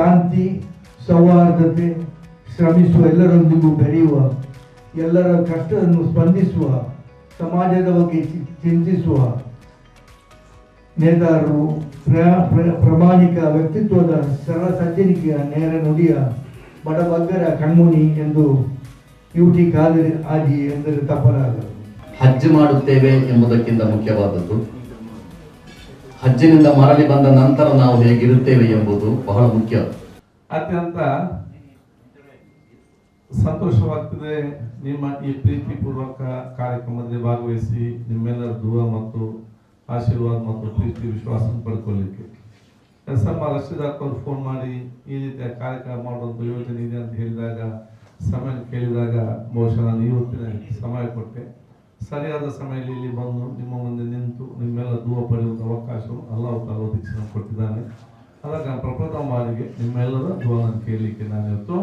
ಶಾಂತಿ, ಸೌಹಾರ್ದತೆ ಶ್ರಮಿಸುವ ಎಲ್ಲರೊಂದಿಗೂ ಬೆರೆಯುವ, ಎಲ್ಲರ ಕಷ್ಟವನ್ನು ಸ್ಪಂದಿಸುವ, ಸಮಾಜದ ಬಗ್ಗೆ ಚಿಂತಿಸುವ ನೇತಾರರು ಪ್ರ- ಪ್ರ- ಪ್ರಾಮಾಣಿಕ ವ್ಯಕ್ತಿತ್ವದ ಸರಳ ಸಜ್ಜನಿಕೆಯ ನೇರ ನುಡಿಯ ಬಡಬಗ್ಗರ ಕಣ್ಮುನಿ ಎಂದು ಯುಟಿ ಟಿ ಖಾದರ್ ಆಜಿ ಎಂದರೆ ತಪ್ಪಲಾಗದು. ಹಜ್ ಮಾಡುತ್ತೇವೆ ಎಂಬುದಕ್ಕಿಂತ ಮುಖ್ಯವಾದದ್ದು. ಹಜ್ಜಿನಿಂದ ಮರಳಿ ಬಂದ ನಂತರ ನಾವು ಹೇಗಿರುತ್ತೇವೆ ಎಂಬುದು ಬಹಳ ಮುಖ್ಯ. ಅತ್ಯಂತ ಸಂತೋಷವಾಗ್ತದೆ ನಿಮ್ಮ ಈ ಪ್ರೀತಿಪೂರ್ವಕ ಕಾರ್ಯಕ್ರಮದಲ್ಲಿ ಭಾಗವಹಿಸಿ ನಿಮ್ಮೆಲ್ಲರ ದೂರ ಮತ್ತು ಆಶೀರ್ವಾದ ಮತ್ತು ಪ್ರೀತಿ ವಿಶ್ವಾಸ ಪಡ್ಕೊಳ್ಳಿಕ್ಕೆ. ಎಸ್ ಎಂ ಆರ್ ಫೋನ್ ಮಾಡಿ ಈ ರೀತಿಯ ಕಾರ್ಯಕ್ರಮ ಮಾಡುವಂಥ ಯೋಜನೆ ಇದೆ ಅಂತ ಹೇಳಿದಾಗ ಸಮಯ ಕೇಳಿದಾಗ ಬಹುಶಃ ನಾನು ಇವತ್ತಿನ ಸಮಯ ಕೊಟ್ಟೆ. ಸರಿಯಾದ ಸಮಯದಲ್ಲಿ ಇಲ್ಲಿ ಬಂದು ನಿಮ್ಮ ಮುಂದೆ ನಿಂತು ನಿಮ್ಮೆಲ್ಲ ದೂರ ಪಡೆಯುವಂಥ ಅವಕಾಶವನ್ನು ಅಲ್ಲಾವು ತಾಲ ಒದಗಿಸಿ ಕೊಟ್ಟಿದ್ದಾನೆ. ಅದಕ್ಕೆ ಪ್ರಪ್ರಥಮ ಬಾರಿಗೆ ನಿಮ್ಮೆಲ್ಲರ ದೂರನ್ನು ಕೇಳಲಿಕ್ಕೆ ನಾನು ಇವತ್ತು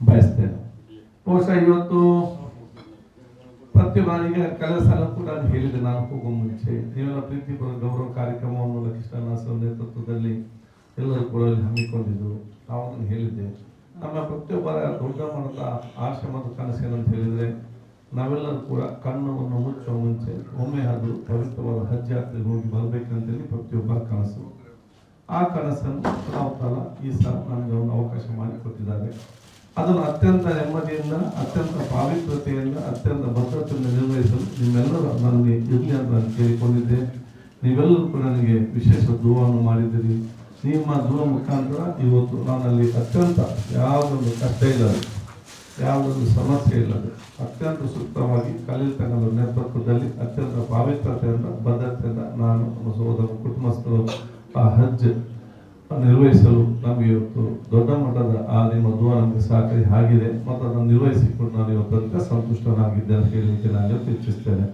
ಬಯಸ್ತೇನೆ. ಬಹುಶಃ ಇವತ್ತು ಪ್ರತಿ ಬಾರಿಗೆ ಕಳೆದ ಸಲ ಕೂಡ ನಾನು ಹೇಳಿದೆ. ನಾನು ಹೋಗುವ ಮುಂಚೆ ನೀವೆಲ್ಲ ಪ್ರೀತಿ ಗೌರವ ಕಾರ್ಯಕ್ರಮವನ್ನು ಲಕ್ಷ್ಮಣ ಸರ್ ನೇತೃತ್ವದಲ್ಲಿ ಎಲ್ಲರೂ ಕೂಡ ಅಲ್ಲಿ ಹಮ್ಮಿಕೊಂಡಿದ್ದು ಆವಾಗ ಹೇಳಿದ್ದೆ ನಮ್ಮ ಪ್ರತಿಯೊಬ್ಬರ ದೊಡ್ಡ ಮಟ್ಟದ ಆಶ್ರಮದ ಏನಂತ ಹೇಳಿದ್ರೆ ನಾವೆಲ್ಲರೂ ಕೂಡ ಕಣ್ಣವನ್ನು ಮುಚ್ಚುವ ಮುಂಚೆ ಒಮ್ಮೆ ಅದು ಪವಿತ್ರವಾದ ಹಜ್ ಯಾತ್ರೆಗೆ ಹೋಗಿ ಬರಬೇಕಂತೇಳಿ ಪ್ರತಿಯೊಬ್ಬರ ಕನಸು. ಆ ಕನಸನ್ನು ನಾವು ಈ ಸಲ ನನಗೆ ಒಂದು ಅವಕಾಶ ಮಾಡಿಕೊಟ್ಟಿದ್ದಾರೆ. ಅದನ್ನು ಅತ್ಯಂತ ನೆಮ್ಮದಿಯಿಂದ, ಅತ್ಯಂತ ಪಾವಿತ್ರತೆಯಿಂದ ಅತ್ಯಂತ ಭದ್ರತೆಯಿಂದ ನಿರ್ವಹಿಸಲು ನಿಮ್ಮೆಲ್ಲರೂ ನನಗೆ ಇರಲಿ ಅಂತ ನಾನು ಕೇಳಿಕೊಂಡಿದ್ದೆ. ನೀವೆಲ್ಲರೂ ಕೂಡ ನನಗೆ ವಿಶೇಷ ದೂರವನ್ನು ಮಾಡಿದ್ದೀರಿ. ನಿಮ್ಮ ದೂರ ಮುಖಾಂತರ ಇವತ್ತು ನಾನಲ್ಲಿ ಅತ್ಯಂತ ಯಾವುದೊಂದು ಕಷ್ಟ ಇಲ್ಲದೆ ಯಾವುದೊಂದು ಸಮಸ್ಯೆ ಇಲ್ಲದೆ ಅತ್ಯಂತ ಸೂಕ್ತವಾಗಿ ಕಲೀಲ್ ತಂಗದ ನೇತೃತ್ವದಲ್ಲಿ ಅತ್ಯಂತ ಪಾವಿತ್ರತೆಯಿಂದ, ಬದ್ಧತೆಯಿಂದ ನಾನು ನಮ್ಮ ಸಹೋದರ ಕುಟುಂಬಸ್ಥರು ಆ ಹಜ್ ನಿರ್ವಹಿಸಲು ನಮಗೆ ಇವತ್ತು ದೊಡ್ಡ ಮಟ್ಟದ ಆ ನಿಮ್ಮ ದೂರ ನಮಗೆ ಸಹಕಾರಿ ಆಗಿದೆ. ಮತ್ತು ಅದನ್ನು ನಿರ್ವಹಿಸಿಕೊಂಡು ನಾನು ಇವತ್ತು ಅದಕ್ಕೆ ಸಂತುಷ್ಟನಾಗಿದ್ದೆ ಅಂತ ಹೇಳಲಿಕ್ಕೆ ನಾನು ಇಚ್ಛಿಸ್ತೇನೆ.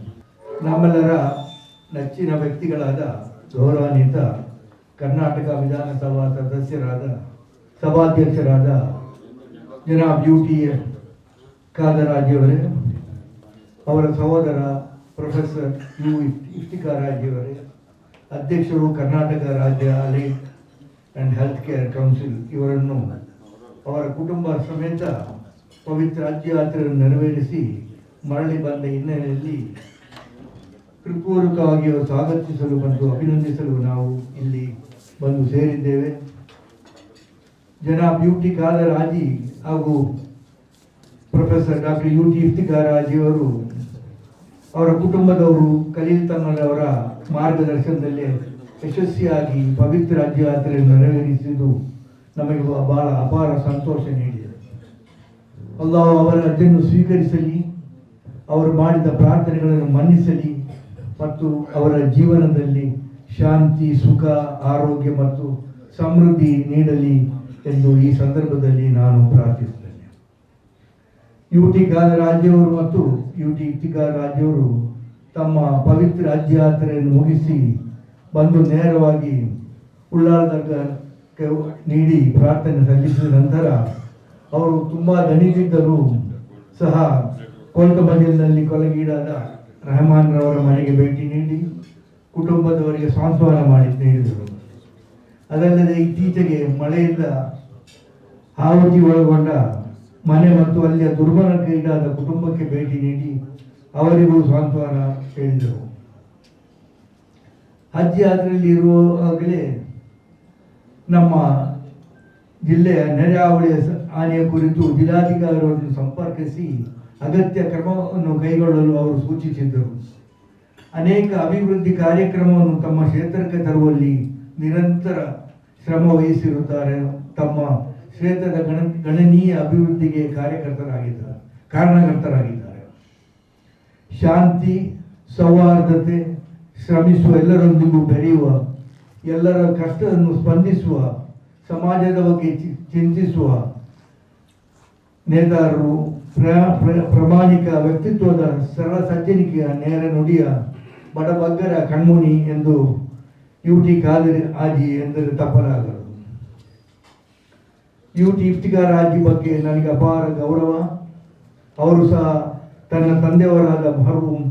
ನಮ್ಮೆಲ್ಲರ ನೆಚ್ಚಿನ ವ್ಯಕ್ತಿಗಳಾದ ಗೌರವಾನ್ವಿತ ಕರ್ನಾಟಕ ವಿಧಾನಸಭಾ ಸದಸ್ಯರಾದ, ಸಭಾಧ್ಯಕ್ಷರಾದ ಜನಾಬ್ ಯು ಟಿ ಕಾದರಾಜಿಯವರೇ ಅವರ ಸಹೋದರ ಪ್ರೊಫೆಸರ್ ಯು ಇಫ್ತಿಕಾರಾಜಿಯವರೇ ಅಧ್ಯಕ್ಷರು ಕರ್ನಾಟಕ ರಾಜ್ಯ allied and health care council ಇವರನ್ನು ಅವರ ಕುಟುಂಬ ಸಮೇತ ಪವಿತ್ರ ಹಜ್ ಯಾತ್ರೆಯನ್ನು ನೆರವೇರಿಸಿ ಮರಳಿ ಬಂದ ಹಿನ್ನೆಲೆಯಲ್ಲಿ ಹೃತ್ಪೂರ್ವಕವಾಗಿ ಅವರು ಸ್ವಾಗತಿಸಲು ಮತ್ತು ಅಭಿನಂದಿಸಲು ನಾವು ಇಲ್ಲಿ ಬಂದು ಸೇರಿದ್ದೇವೆ. ಜನ ಬ್ಯೂಟಿ ಕಾದರಾಜಿ ಹಾಗೂ ಪ್ರೊಫೆಸರ್ ಡಾಕ್ಟರ್ ಯು ಟಿ ಇಫ್ತಿಕಾರಾಜಿಯವರು ಅವರು ಕುಟುಂಬದವರು ಖಲೀಲ್ ತಮ್ಮಲ್ ಅವರ ಮಾರ್ಗದರ್ಶನದಲ್ಲಿ ಯಶಸ್ವಿಯಾಗಿ ಪವಿತ್ರ ಯಾತ್ರೆ ಯಾತ್ರೆಯನ್ನು ನೆರವೇರಿಸಿದ್ದು ನಮಗೆ ಬಹಳ ಅಪಾರ ಸಂತೋಷ ನೀಡಿದೆ. ಅಲ್ಲಾ ಅವರ ಅಜ್ಜನ್ನು ಸ್ವೀಕರಿಸಲಿ, ಅವರು ಮಾಡಿದ ಪ್ರಾರ್ಥನೆಗಳನ್ನು ಮನ್ನಿಸಲಿ ಮತ್ತು ಅವರ ಜೀವನದಲ್ಲಿ ಶಾಂತಿ, ಸುಖ, ಆರೋಗ್ಯ ಮತ್ತು ಸಮೃದ್ಧಿ ನೀಡಲಿ ಎಂದು ಈ ಸಂದರ್ಭದಲ್ಲಿ ನಾನು ಪ್ರಾರ್ಥಿಸುತ್ತೇನೆ. ಯು ಟಿ ರಾಜ್ಯವರು ಮತ್ತು ಯು ಟಿ ರಾಜ್ಯವರು ತಮ್ಮ ಪವಿತ್ರ ಹಜ್ ಯಾತ್ರೆಯನ್ನು ಮುಗಿಸಿ ಬಂದು ನೇರವಾಗಿ ಉಳ್ಳಾಲದಕ್ಕೆ ನೀಡಿ ಪ್ರಾರ್ಥನೆ ಸಲ್ಲಿಸಿದ ನಂತರ ಅವರು ತುಂಬ ದಣಿದಿದ್ದರೂ ಸಹ ಕೋಲ್ಕಮಜಲ್ನಲ್ಲಿ ಕೊಲೆಗೀಡಾದ ರೆಹಮಾನ್ ರವರ ಮನೆಗೆ ಭೇಟಿ ನೀಡಿ ಕುಟುಂಬದವರಿಗೆ ಸಾಂತ್ವನ ಮಾಡಿ ನೀಡಿದರು. ಅದಲ್ಲದೆ ಇತ್ತೀಚೆಗೆ ಮಳೆಯಿಂದ ಆಹುತಿ ಒಳಗೊಂಡ ಮನೆ ಮತ್ತು ಅಲ್ಲಿಯ ದುರ್ಬಲಕ್ಕೀಡಾದ ಕುಟುಂಬಕ್ಕೆ ಭೇಟಿ ನೀಡಿ ಅವರಿಗೂ ಸಾಂತ್ವನ ಹೇಳಿದರು. ಹಜ್ ಯಾತ್ರೆಯಲ್ಲಿ ಇರುವಾಗಲೇ ನಮ್ಮ ಜಿಲ್ಲೆಯ ನೆರೆ ಹಾನಿಯ ಕುರಿತು ಜಿಲ್ಲಾಧಿಕಾರಿಗಳನ್ನು ಸಂಪರ್ಕಿಸಿ ಅಗತ್ಯ ಕ್ರಮವನ್ನು ಕೈಗೊಳ್ಳಲು ಅವರು ಸೂಚಿಸಿದ್ದರು. ಅನೇಕ ಅಭಿವೃದ್ಧಿ ಕಾರ್ಯಕ್ರಮವನ್ನು ತಮ್ಮ ಕ್ಷೇತ್ರಕ್ಕೆ ತರುವಲ್ಲಿ ನಿರಂತರ ಶ್ರಮ ವಹಿಸಿರುತ್ತಾರೆ ತಮ್ಮ ಕ್ಷೇತ್ರದ ಗಣ, ಗಣನೀಯ ಅಭಿವೃದ್ಧಿಗೆ ಕಾರ್ಯಕರ್ತರಾಗಿದ್ದಾರೆ, ಕಾರಣಕರ್ತರಾಗಿದ್ದಾರೆ. ಶಾಂತಿ, ಸೌಹಾರ್ದತೆ, ಶ್ರಮಿಸುವ ಎಲ್ಲರೊಂದಿಗೂ ಬೆರೆಯುವ, ಎಲ್ಲರ ಕಷ್ಟವನ್ನು ಸ್ಪಂದಿಸುವ, ಸಮಾಜದ ಬಗ್ಗೆ ಚಿಂತಿಸುವ ನೇತಾರರು, ಪ್ರ- ಪ್ರ- ಪ್ರಾಮಾಣಿಕ ವ್ಯಕ್ತಿತ್ವದ ಸರಳ ಸಜ್ಜನಿಕೆಯ ನೇರ ನುಡಿಯ ಬಡಬಗ್ಗರ ಕಣ್ಮುನಿ ಎಂದು ಯು ಟಿ ಆಜಿ ಎಂದರೆ ತಪ್ಪಲಾಗದು. ಯು ಟಿ ಇಫ್ತಿಕಾರ್ ಆಜಿ ಬಗ್ಗೆ ನನಗೆ ಅಪಾರ ಗೌರವ. ಅವರು ಸಹ ತನ್ನ ತಂದೆಯವರಾದ ಮಹರೂಮ್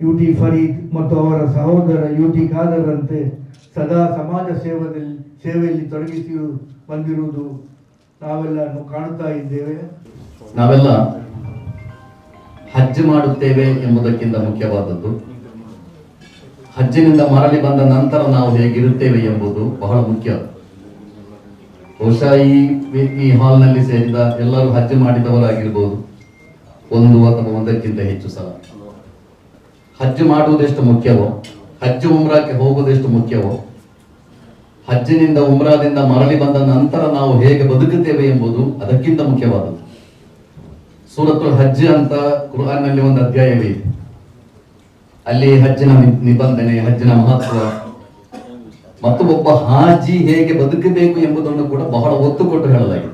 ಯುಟಿ ಫರೀದ್ ಮತ್ತು ಅವರ ಸಹೋದರ ಯುಟಿ ಖಾದರಂತೆ ಸದಾ ಸಮಾಜ ಸೇವೆಯಲ್ಲಿ ಸೇವೆಯಲ್ಲಿ ತೊಡಗಿಸಿ ಬಂದಿರುವುದು ನಾವೆಲ್ಲ ಕಾಣುತ್ತಾ ಇದ್ದೇವೆ. ನಾವೆಲ್ಲ ಹಜ್ ಮಾಡುತ್ತೇವೆ ಎಂಬುದಕ್ಕಿಂತ ಮುಖ್ಯವಾದದ್ದು. ಹಜ್ಜಿನಿಂದ ಮರಳಿ ಬಂದ ನಂತರ ನಾವು ಹೇಗಿರುತ್ತೇವೆ ಎಂಬುದು ಬಹಳ ಮುಖ್ಯ. ಬಹುಶಃ ಈ ಈ ಹಾಲ್ನಲ್ಲಿ ಸೇರಿದ ಎಲ್ಲರೂ ಹಜ್ ಮಾಡಿದವರಾಗಿರ್ಬೋದು. ಒಂದು ಅಥವಾ ಒಂದಕ್ಕಿಂತ ಹೆಚ್ಚು ಸಲ ಹಜ್ಜು ಮಾಡುವುದೆಷ್ಟು ಮುಖ್ಯವೋ, ಹಜ್ಜು ಉಮ್ರಾಕ್ಕೆ ಹೋಗುವುದೆಷ್ಟು ಮುಖ್ಯವೋ, ಹಜ್ಜಿನಿಂದ ಉಮ್ರಾದಿಂದ ಮರಳಿ ಬಂದ ನಂತರ ನಾವು ಹೇಗೆ ಬದುಕುತ್ತೇವೆ ಎಂಬುದು ಅದಕ್ಕಿಂತ ಮುಖ್ಯವಾದದ್ದು. ಸೂರತ್ತು ಹಜ್ ಅಂತ ಕುರ್ಆನ್ನಲ್ಲಿ ಒಂದು ಅಧ್ಯಾಯವಿದೆ ಅಲ್ಲಿ ಹಜ್ಜಿನ ನಿಬಂಧನೆ, ಹಜ್ಜಿನ ಮಹತ್ವ ಮತ್ತು ಒಬ್ಬ ಹಾಜಿ ಹೇಗೆ ಬದುಕಬೇಕು ಎಂಬುದನ್ನು ಕೂಡ ಬಹಳ ಒತ್ತು ಕೊಟ್ಟು ಹೇಳಲಾಗಿದೆ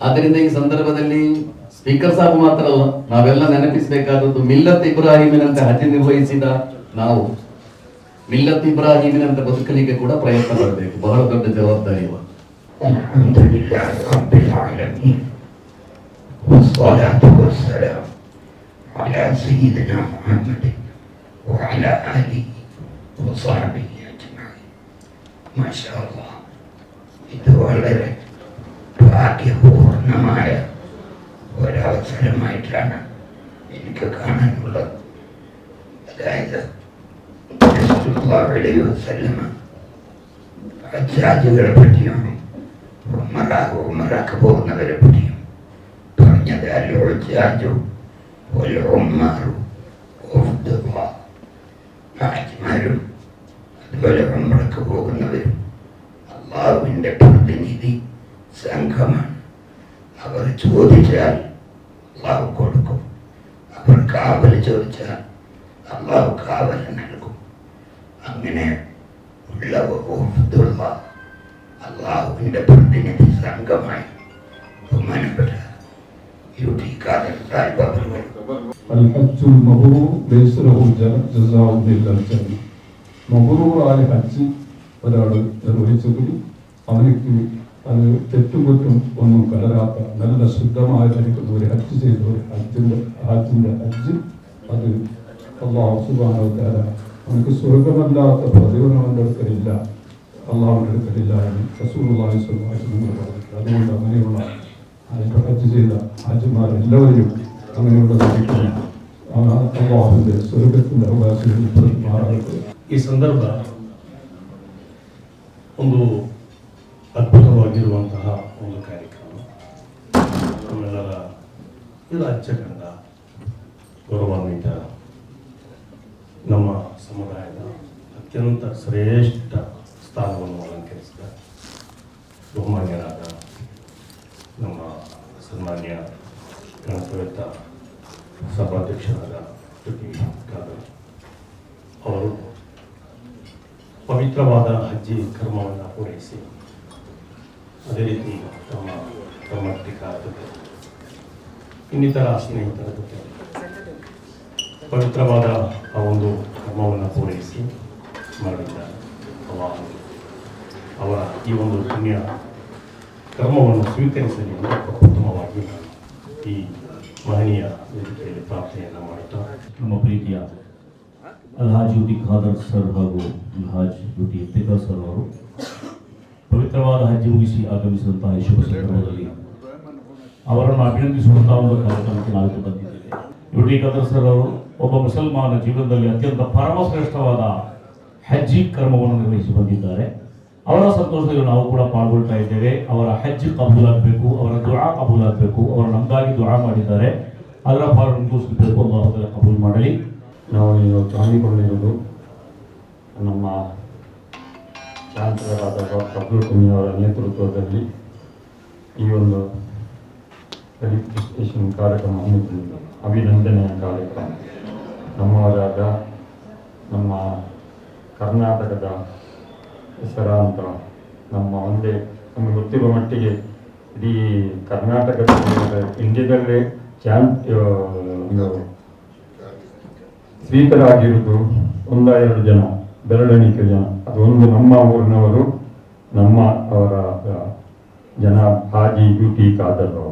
ಆದ್ದರಿಂದ ಈ ಸಂದರ್ಭದಲ್ಲಿ ಸ್ಪೀಕರ್ ಸಾಹೇಬ್ ಮಾತ್ರ ಅಲ್ಲ ನಾವೆಲ್ಲ ನೆನಪಿಸಬೇಕಾದದ್ದು ಮಿಲ್ಲತ್ ಇಬ್ರಾಹಿಮಿನಂತೆ ಹಜ್ ನಿರ್ವಹಿಸಿದ ನಾವು ಮಿಲ್ಲತ್ ಇಬ್ರಾಹಿಮಿನಂತೆ ಬದುಕಲಿಕ್ಕೆ ಕೂಡ ಪ್ರಯತ್ನ ಪಡಬೇಕು ಬಹಳ ದೊಡ್ಡ ಜವಾಬ್ದಾರಿ ಇವ الحمد لله رب العالمين والصلاة والسلام على سيدنا محمد وعلى آله وصحبه ഇത് വളരെ ഭാഗ്യപൂർണമായ ഒരവസരമായിട്ടാണ് എനിക്ക് കാണാനുള്ളത്. അതായത് ഹജ്ജാജികളെ പറ്റിയും ഉമ്മറ ഉമ്മറക്ക് പോകുന്നവരെ പറ്റിയും പറഞ്ഞത് അല്ലോ ജാജു ഒല്ലോ ഉമ്മാറു ഒബ്ദുള്ള ചോദിച്ചാൽ അള്ളാഹു കൊടുക്കും. അപ്പോൾ കാവൽ ചോദിച്ചാൽ അള്ളാഹു കാവൽ നൽകും. അങ്ങനെ ഉള്ള ഓഫത്തുള്ള അള്ളാഹുവിന്റെ പ്രതിനിധി സംഘമായി ബഹുമാനപ്പെട്ട യൂട്ടി കാതൽ തായ്ബാബുകൾ മഹറൂറായ ഹജ്ജ് ഒരാൾ നിർവഹിച്ചതിൽ അവനക്ക് അത് തെറ്റും കുറ്റും ഒന്നും കലരാത്ത നല്ല ശുദ്ധമായി ധരിക്കുന്ന ഒരു ഹജ്ജ് ചെയ്ത ഒരു ഹജ്ജിന്റെ ഹജ്ജിന്റെ ഹജ്ജ് അത് അള്ളാഹു സുബാനവതാര നമുക്ക് സ്വർഗമല്ലാത്ത പ്രതിഫലം എന്റെ അടുക്കലില്ല. അള്ളാഹുവിന്റെ അടുക്കലില്ല എന്ന് റസൂലുള്ളാഹി സ്വലാഹി നിങ്ങൾ പറഞ്ഞിട്ട് അതുകൊണ്ട് അങ്ങനെയുള്ള ഇപ്പോൾ ഹജ്ജ് ചെയ്ത ഹജ്ജുമാരെല്ലാവരും അങ്ങനെയുള്ള ധരിക്കുന്ന അള്ളാഹുവിന്റെ സ്വർഗത്തിന്റെ അവകാശം ഈ സന്ദർഭ ഒന്ന് ಅದ್ಭುತವಾಗಿರುವಂತಹ ಒಂದು ಕಾರ್ಯಕ್ರಮ. ನಮ್ಮೆಲ್ಲರ ಈ ರಾಜ್ಯ ಕಂಡ ಗೌರವಾನ್ವಿತ ನಮ್ಮ ಸಮುದಾಯದ ಅತ್ಯಂತ ಶ್ರೇಷ್ಠ ಸ್ಥಾನವನ್ನು ಅಲಂಕರಿಸಿದ ಬಹುಮಾನ್ಯರಾದ ನಮ್ಮ ಸನ್ಮಾನ್ಯ ಗಣಪತ ಸಭಾಧ್ಯಕ್ಷರಾದ ಖಾದರ್ ಅವರು ಪವಿತ್ರವಾದ ಹಜ್ಜಿ ಕರ್ಮವನ್ನು ಪೂರೈಸಿ ಅದೇ ರೀತಿ ತಮ್ಮ ತಮ್ಮ ಇನ್ನಿತರ ಸ್ನೇಹಿತರ ಜೊತೆ ಪವಿತ್ರವಾದ ಆ ಒಂದು ಕರ್ಮವನ್ನು ಪೂರೈಸಿ ಮಾಡಿದ್ದಾರೆ ಅವ, ಅವರ ಈ ಒಂದು ಪುಣ್ಯ ಕರ್ಮವನ್ನು ಸ್ವೀಕರಿಸಲಿ ಉತ್ತಮವಾಗಿ ಈ ಮಹನೀಯ ವೇದಿಕೆಯಲ್ಲಿ ಪ್ರಾರ್ಥನೆಯನ್ನು ಮಾಡುತ್ತಾ. ನಮ್ಮ ಪ್ರೀತಿಯ ಅಲ್ಹಾಜ್ ಯುಟಿ ಖಾದರ್ ಸರ್ ಹಾಗೂ ಅಲ್ಹಾಜ್ ಯುಟಿ ಇಫ್ತಿಕರ್ ಸರ್ ಅವರು ಪವಿತ್ರವಾದ ಹಜ್ಜಿ ಮುಗಿಸಿ ಆಗಮಿಸಿದಂತಹ ಶುಭ ಸಂದರ್ಭದಲ್ಲಿ ಅವರನ್ನು ಅಭಿನಂದಿಸುವಂತಹ ಒಂದು ಕಾರ್ಯಕ್ರಮಕ್ಕೆ ನಾವು ಬಂದಿದ್ದೇವೆ. ಯುಟಿ ಕದರ್ ಸರ್ ಅವರು ಒಬ್ಬ ಮುಸಲ್ಮಾನ ಜೀವನದಲ್ಲಿ ಅತ್ಯಂತ ಪರಮಶ್ರೇಷ್ಠವಾದ ಹಜ್ಜಿ ಕರ್ಮವನ್ನು ನಿರ್ವಹಿಸಿ ಬಂದಿದ್ದಾರೆ. ಅವರ ಸಂತೋಷದಲ್ಲಿ ನಾವು ಕೂಡ ಪಾಲ್ಗೊಳ್ತಾ ಇದ್ದೇವೆ. ಅವರ ಹಜ್ ಕಬೂಲಾಗಬೇಕು, ಅವರ ದುರಾ ಕಬೂಲಾಗಬೇಕು, ಅವರು ನಮಗಾಗಿ ದುರಾ ಮಾಡಿದ್ದಾರೆ. ಅದರ ಸಿಗಬೇಕು ಕಬೂಲ್ ಮಾಡಲಿ. ನಾವು ಇವತ್ತು ನಮ್ಮ ಚಾನ್ಸಲರಾದ ಡಾಕ್ಟರ್ ಅಬ್ದುಲ್ ನೇತೃತ್ವದಲ್ಲಿ ಈ ಒಂದು ರಿಜಿಸ್ಟ್ರೇಷನ್ ಕಾರ್ಯಕ್ರಮ ಹಮ್ಮಿಕೊಂಡಿದ್ದ ಅಭಿನಂದನೆಯ ಕಾರ್ಯಕ್ರಮ. ನಮ್ಮವರಾದ ನಮ್ಮ ಕರ್ನಾಟಕದ ಹೆಸರಾಂತ ನಮ್ಮ ಒಂದೇ ನಮಗೆ ಗೊತ್ತಿರುವ ಮಟ್ಟಿಗೆ ಇಡೀ ಕರ್ನಾಟಕದ ಇಂಡಿಯಾದಲ್ಲೇ ಚಾನ್ ಸ್ಪೀಕರ್ ಆಗಿರುವುದು ಒಂದ ಎರಡು ಜನ. ಬೆರಳೆಣಿಕೆ ಅದೊಂದು ನಮ್ಮ ಊರಿನವರು ನಮ್ಮ ಅವರ ಜನ ಹಾಜಿ ಯುಟಿ ಅವರು